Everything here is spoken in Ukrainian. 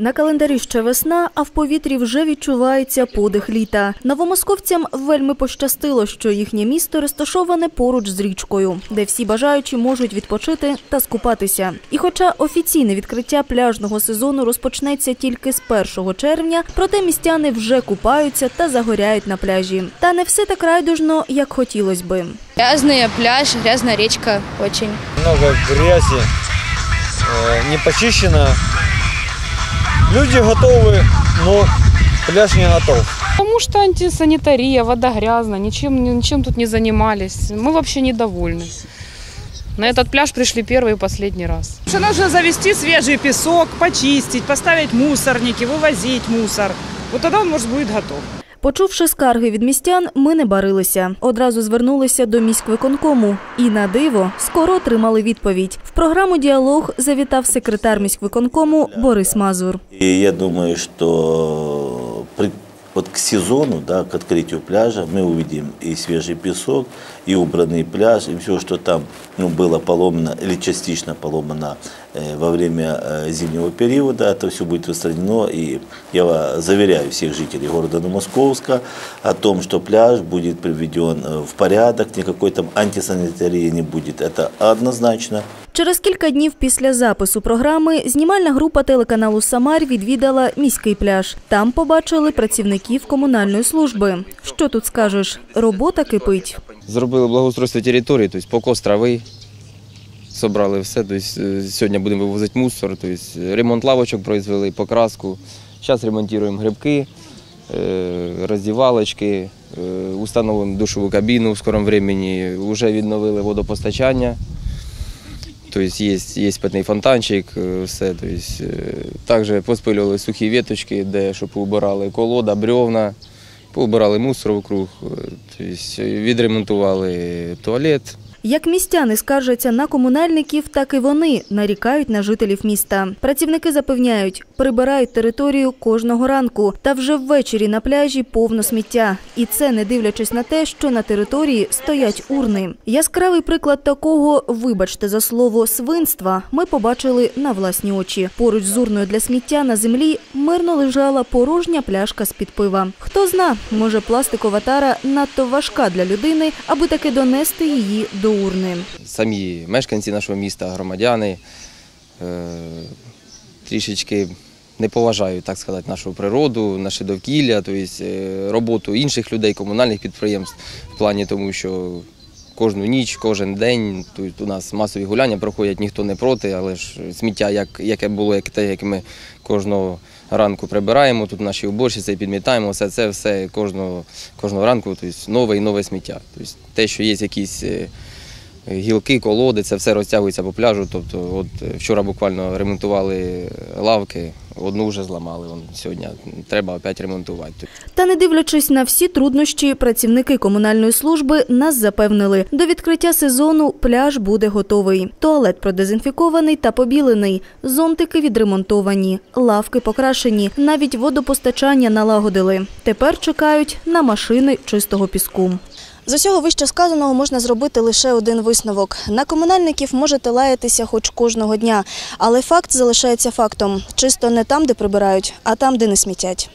На календарі ще весна, а в повітрі вже відчувається подих літа. Новомосковцям вельми пощастило, що їхнє місто розташоване поруч з річкою, де всі бажаючі можуть відпочити та скупатися. І хоча офіційне відкриття пляжного сезону розпочнеться тільки з 1 червня, проте містяни вже купаються та загоряють на пляжі. Та не все так райдужно, як хотілось би. Грязный пляж, грязная речка очень. много грязи, э, не почищено. Люди готовы, но пляж не готов. Потому что антисанитария, вода грязная, ничем, ничем тут не занимались. Мы вообще недовольны. На этот пляж пришли первый и последний раз. Что нужно завести свежий песок, почистить, поставить мусорники, вывозить мусор. Вот тогда он, может, будет готов. Почувши скарги від містян, ми не барилися. Одразу звернулися до міськвиконкому. І на диво скоро отримали відповідь. В програму Діалог завітав секретар міськвиконкому Борис Мазур. І я думаю, при- вот к сезону, да, к открытию пляжа мы увидим и свежий песок, и убранный пляж, и все, что там ну, было поломано или частично поломано э, во время э, зимнего периода, это все будет устранено. И я заверяю всех жителей города Новомосковска о том, что пляж будет приведен э, в порядок, никакой там антисанитарии не будет. Это однозначно. Через кілька днів після запису програми знімальна група телеканалу Самар відвідала міський пляж. Там побачили працівників комунальної служби. Що тут скажеш? Робота кипить. Зробили благоустройство території, тобто покос трави, собрали все. Тобто, сьогодні будемо вивозити мусор, тобто, ремонт лавочок произвели, покраску. Зараз ремонтуємо грибки, е, роздівалочки, установимо душову кабіну в скорому времени, вже відновили водопостачання. Тобто є, есть питний фонтанчик, е, все. То есть, також поспилювали сухі віточки, де щоб убирали колода, бревна, поубирали мусор вокруг, то есть, відремонтували туалет. Як містяни скаржаться на комунальників, так і вони нарікають на жителів міста. Працівники запевняють, прибирають територію кожного ранку, та вже ввечері на пляжі повно сміття. І це не дивлячись на те, що на території стоять урни. Яскравий приклад такого, вибачте за слово, свинства, ми побачили на власні очі. Поруч з урною для сміття на землі мирно лежала порожня пляшка з-під пива. Хто зна, може пластикова тара надто важка для людини, аби таки донести її до урни. самі мешканці нашого міста, громадяни е, трішечки не поважають, так сказати, нашу природу, наше довкілля, тобто роботу інших людей, комунальних підприємств в плані тому, що кожну ніч, кожен день тут у нас масові гуляння проходять, ніхто не проти, але ж сміття, як, яке було, як те, як ми кожного ранку прибираємо, тут наші уборщиці підмітаємо, все це все кожного, кожного ранку, тобто нове і нове сміття. Тобто те, що є якісь е, гілки, колоди, це все розтягується по пляжу. Тобто, от е, вчора буквально ремонтували лавки, одну вже зламали. Вон, сьогодні треба опять ремонтувати. Та не дивлячись на всі труднощі, працівники комунальної служби нас запевнили, до відкриття сезону пляж буде готовий. Туалет продезінфікований та побілений, зонтики відремонтовані, лавки покрашені, навіть водопостачання налагодили. Тепер чекають на машини чистого піску. З усього вище сказаного можна зробити лише один висновок. На комунальників можете лаятися хоч кожного дня, але факт залишається фактом. Чисто не там, де прибирають, а там, де не смітять.